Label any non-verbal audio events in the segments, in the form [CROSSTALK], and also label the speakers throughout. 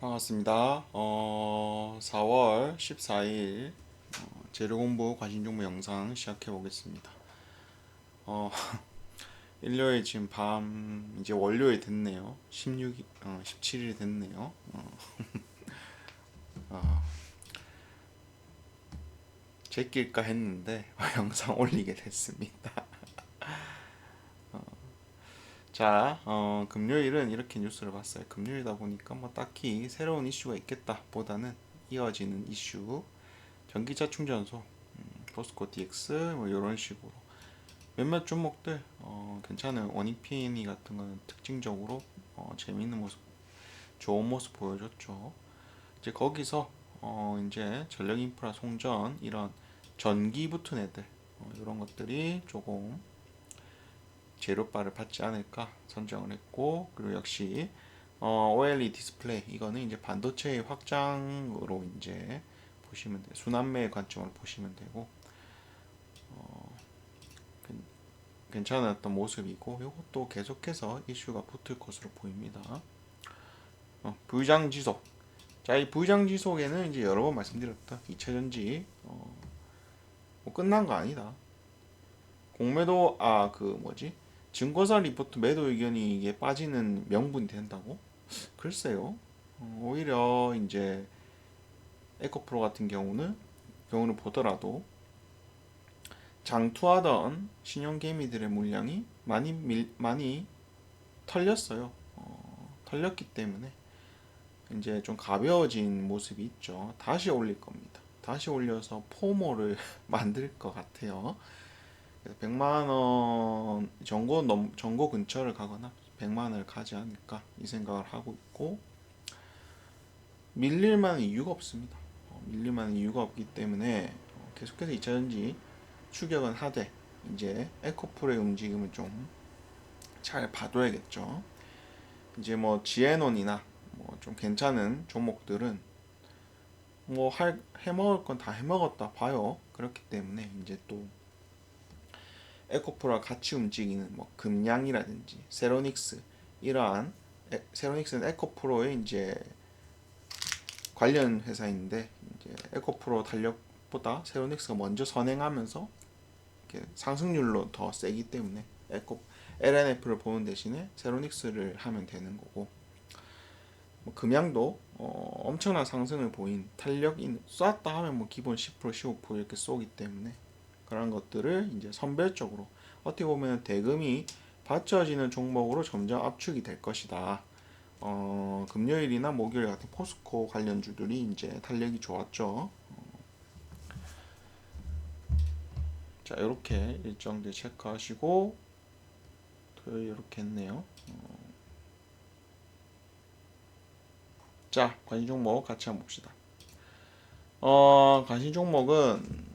Speaker 1: 반갑습니다. 어, 4월 14일 어, 재료 공부 과신 종목 영상 시작해 보겠습니다. 어, [LAUGHS] 일요일 지금 밤 이제 월요일 됐네요. 16일 어, 17일 됐네요. 어, [LAUGHS] 어, 제낄까 했는데 [LAUGHS] 영상 올리게 됐습니다. 자, 어, 금요일은 이렇게 뉴스를 봤어요. 금요일이다 보니까 뭐 딱히 새로운 이슈가 있겠다 보다는 이어지는 이슈, 전기차 충전소, 음, 포스코 DX 뭐 이런 식으로 몇몇 종목들 어, 괜찮은 원익 P&E 같은 거는 특징적으로 어, 재미있는 모습, 좋은 모습 보여줬죠. 이제 거기서 어, 이제 전력 인프라 송전 이런 전기 붙은 애들 어, 이런 것들이 조금 재료바를 받지 않을까 선정을 했고 그리고 역시 어, OLED 디스플레이 이거는 이제 반도체의 확장으로 이제 보시면 돼요. 순환매의 관점으로 보시면 되고 어, 괜- 괜찮았던 모습이고 이것도 계속해서 이슈가 붙을 것으로 보입니다. 어, 부장 지속. 자, 이 부장 지속에는 이제 여러 번 말씀드렸다. 2차전지 어, 뭐 끝난 거 아니다. 공매도 아 그 뭐지? 증거사 리포트 매도 의견이 이게 빠지는 명분이 된다고? 글쎄요. 어, 오히려 이제 에코프로 같은 경우는 경우를 보더라도 장투하던 신용 개미들의 물량이 많이 밀, 많이 털렸어요. 어, 털렸기 때문에 이제 좀 가벼워진 모습이 있죠. 다시 올릴 겁니다. 다시 올려서 포모를 [LAUGHS] 만들 것 같아요. 그래서 100만 원 정고 넘 정고 근처를 가거나 100만 원을 가지 않을까 이 생각을 하고 있고 밀릴 만한 이유가 없습니다. 어, 밀릴 만한 이유가 없기 때문에 어, 계속해서 2차전지 추격은 하되 이제 에코풀의 움직임을 좀 잘 봐둬야겠죠. 이제 뭐 지에논이나 뭐 좀 괜찮은 종목들은 뭐 할 해먹을 건 다 해먹었다 봐요. 그렇기 때문에 이제 또 에코프로와 같이 움직이는 뭐 금양이라든지 세로닉스 이러한 에, 세로닉스는 에코프로의 이제 관련 회사인데 이제 에코프로 달력보다 세로닉스가 먼저 선행하면서 상승률로 더 세기 때문에 에코 LNF를 보는 대신에 세로닉스를 하면 되는 거고 뭐 금양도 어, 엄청난 상승을 보인 탄력인 쐈다 하면 뭐 기본 10% 15% 이렇게 쏘기 때문에 그런 것들을 이제 선별적으로 어떻게 보면 대금이 받쳐지는 종목으로 점점 압축이 될 것이다. 어, 금요일이나 목요일 같은 포스코 관련주들이 이제 탄력이 좋았죠. 어. 자, 이렇게 일정들 체크하시고 토요일 이렇게 했네요. 어. 자, 관심 종목 같이 한번 봅시다. 어, 관심 종목은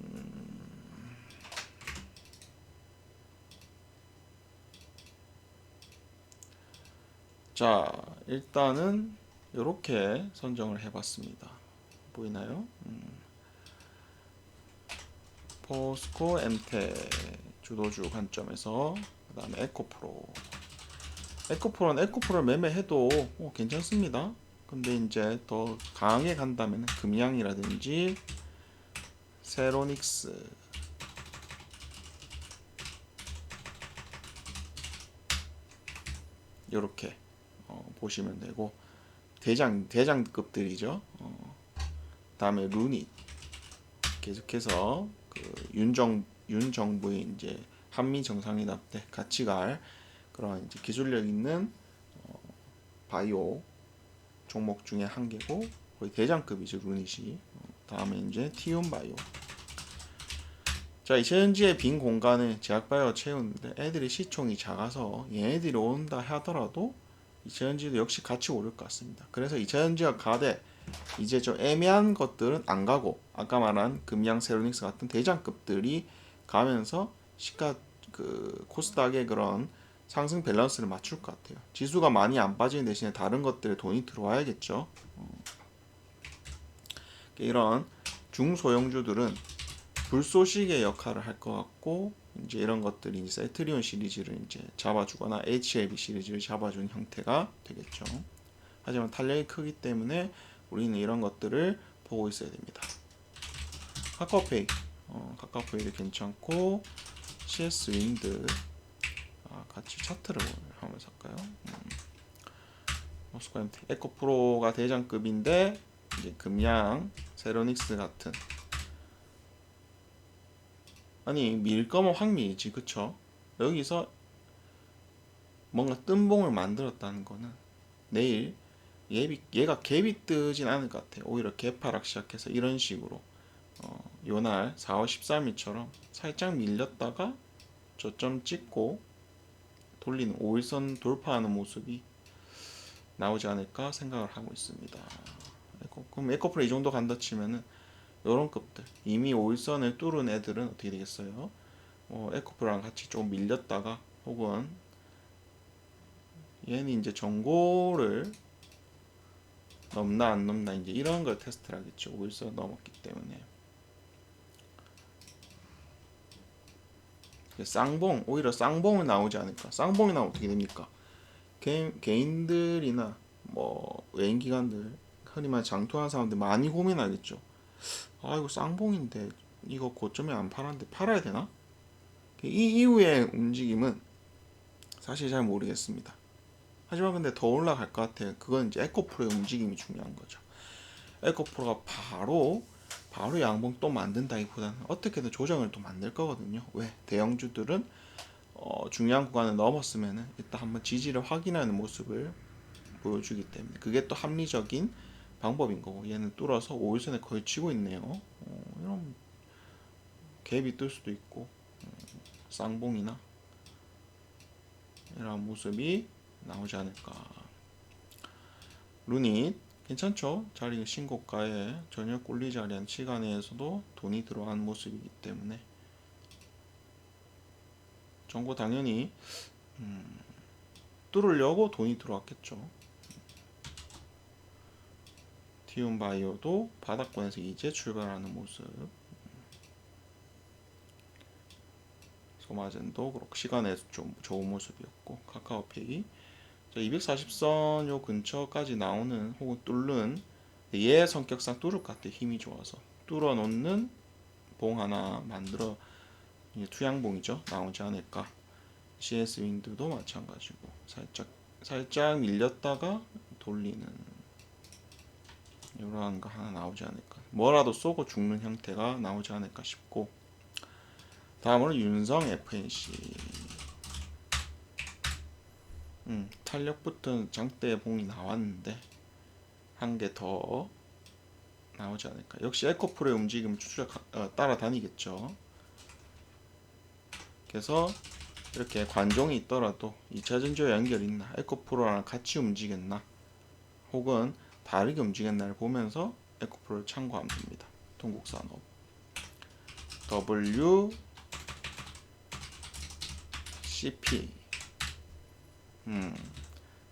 Speaker 1: 자, 일단은 이렇게 선정을 해봤습니다. 보이나요? 음. 포스코 엠테 주도주 관점에서 그 다음에 에코프로 에코프로는 에코프로를 매매해도 어, 괜찮습니다. 근데 이제 더 강하게 간다면 금양이라든지 세로닉스 이렇게 어, 보시면 되고 대장 대장급들이죠. 어, 다음에 루닛 계속해서 그 윤정 윤 정부의 이제 한미 정상회담 때 같이 갈 그런 이제 기술력 있는 어, 바이오 종목 중에 한 개고 거의 대장급이죠 루닛이. 어, 다음에 이제 티움 바이오. 자, 이천지의 빈 공간을 제약바이오 채우는데 애들이 시총이 작아서 얘네들이 온다 하더라도 이천지도 역시 같이 오를 것 같습니다. 그래서 이천지가 가되 이제 좀 애매한 것들은 안 가고 아까 말한 금양 세로닉스 같은 대장급들이 가면서 시가 그 코스닥의 그런 상승 밸런스를 맞출 것 같아요. 지수가 많이 안 빠지는 대신에 다른 것들에 돈이 들어와야겠죠. 어. 이런 중소형주들은 불쏘시개 역할을 할 것 같고 이제 이런 것들이 이제 세트리온 시리즈를 이제 잡아주거나 HLB 시리즈를 잡아주는 형태가 되겠죠. 하지만 탄력이 크기 때문에 우리는 이런 것들을 보고 있어야 됩니다. 카카오페이, 어, 카카오페이도 괜찮고 CS 윈드 아, 같이 차트를 한번 살까요? 음. 모스코 MT 에코 프로가 대장급인데 이제 금양 세로닉스 같은 아니 밀 거면 확 밀지 그쵸? 여기서 뭔가 뜬봉을 만들었다는 거는 내일 얘비, 얘가 갭이 뜨진 않을 것 같아요. 오히려 갭하락 시작해서 이런 식으로 어, 요날 4월 13일처럼 살짝 밀렸다가 저점 찍고 돌리는 5일선 돌파하는 모습이 나오지 않을까 생각을 하고 있습니다. 그럼 에코프로 이 정도 간다 치면은 요런 급들 이미 5일선을 뚫은 애들은 어떻게 되겠어요? 어, 에코프로랑 같이 좀 밀렸다가 혹은 얘는 이제 전고를 넘나 안 넘나 이제 이런 걸 테스트를 하겠죠. 5일선 넘었기 때문에 쌍봉 오히려 쌍봉은 나오지 않을까. 쌍봉이 나오면 어떻게 됩니까? 개인, 개인들이나 뭐 외인 기관들 흔히 말 장투하는 사람들 많이 고민하겠죠. 아 이거 쌍봉인데 이거 고점에 안 팔았는데 팔아야 되나? 이 이후의 움직임은 사실 잘 모르겠습니다. 하지만 근데 더 올라갈 것 같아요. 그건 이제 에코프로의 움직임이 중요한 거죠. 에코프로가 바로 바로 양봉 또 만든다기보다는 어떻게든 조정을 또 만들 거거든요. 왜? 대형주들은 어, 중요한 구간을 넘었으면은 일단 한번 지지를 확인하는 모습을 보여주기 때문에 그게 또 합리적인 방법인 거고 얘는 뚫어서 5일선에 걸치고 있네요. 어, 이런 갭이 뜰 수도 있고 음, 쌍봉이나 이런 모습이 나오지 않을까. 루닛 괜찮죠? 자리 신고가에 전혀 꼴리지 않은 시간에서도 돈이 들어간 모습이기 때문에 정보 당연히 음, 뚫으려고 돈이 들어왔겠죠. 티움 바이오도 바닥권에서 이제 출발하는 모습. 소마젠도 그렇고 시간에서 좀 좋은 모습이었고 카카오페이. 240선 요 근처까지 나오는 혹은 뚫는 얘 성격상 뚫을 것 같아 힘이 좋아서. 뚫어 놓는 봉 하나 만들어 투양봉이죠. 나오지 않을까. CS 윈드도 마찬가지고. 살짝 살짝 밀렸다가 돌리는 이러한 거 하나 나오지 않을까. 뭐라도 쏘고 죽는 형태가 나오지 않을까 싶고. 다음으로 윤성 FNC 음, 탄력 붙은 장대 봉이 나왔는데 한 개 더 나오지 않을까. 역시 에코프로의 움직임을 추적 어, 따라다니겠죠. 그래서 이렇게 관종이 있더라도 2차 전지와 연결 있나, 에코프로랑 같이 움직였나, 혹은 다르게 움직였나를 보면서 에코프로를 참고하면 됩니다. 동국산업 W CP 음,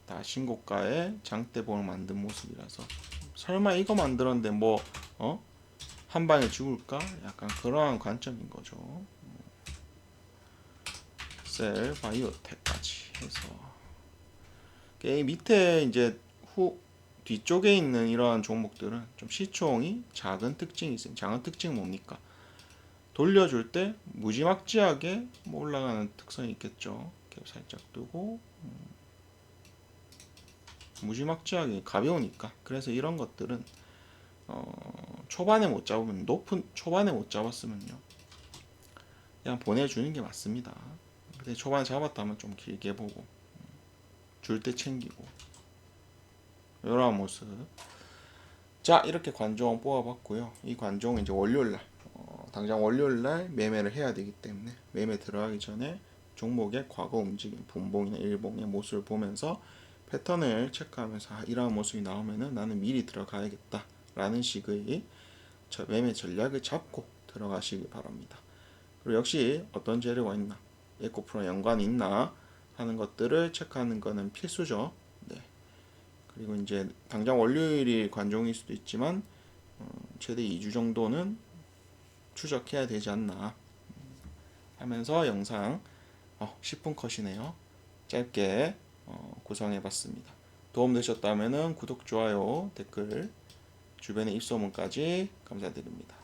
Speaker 1: 다 신고가의 장대봉을 만든 모습이라서 설마 이거 만들었는데 뭐 어? 한 방에 죽을까? 약간 그러한 관점인 거죠. 셀 바이오텍까지 해서 게임 밑에 이제 후 뒤쪽에 있는 이러한 종목들은 좀 시총이 작은 특징이 있어요. 작은 특징은 뭡니까? 돌려줄 때 무지막지하게 뭐 올라가는 특성이 있겠죠. 이렇게 살짝 뜨고 무지막지하게 가벼우니까 그래서 이런 것들은 어, 초반에 못 잡으면 높은 초반에 못 잡았으면요 그냥 보내주는 게 맞습니다 근데 초반에 잡았다면 좀 길게 보고 줄 때 챙기고 이런 모습 자 이렇게 관종 뽑아봤고요 이 관종은 이제 월요일날 어, 당장 월요일날 매매를 해야 되기 때문에 매매 들어가기 전에 종목의 과거 움직임 분봉이나 일봉의 모습을 보면서 패턴을 체크하면서 아, 이러한 모습이 나오면은 나는 미리 들어가야겠다 라는 식의 저 매매 전략을 잡고 들어가시기 바랍니다. 그리고 역시 어떤 재료가 있나 에코프로 연관이 있나 하는 것들을 체크하는 것은 필수죠. 네. 그리고 이제 당장 월요일이 관종일 수도 있지만 어, 최대 2주 정도는 추적해야 되지 않나 하면서 영상 어, 10분 컷이네요. 짧게 어, 구성해봤습니다. 도움되셨다면 구독, 좋아요, 댓글, 주변의 입소문까지 감사드립니다. 끝.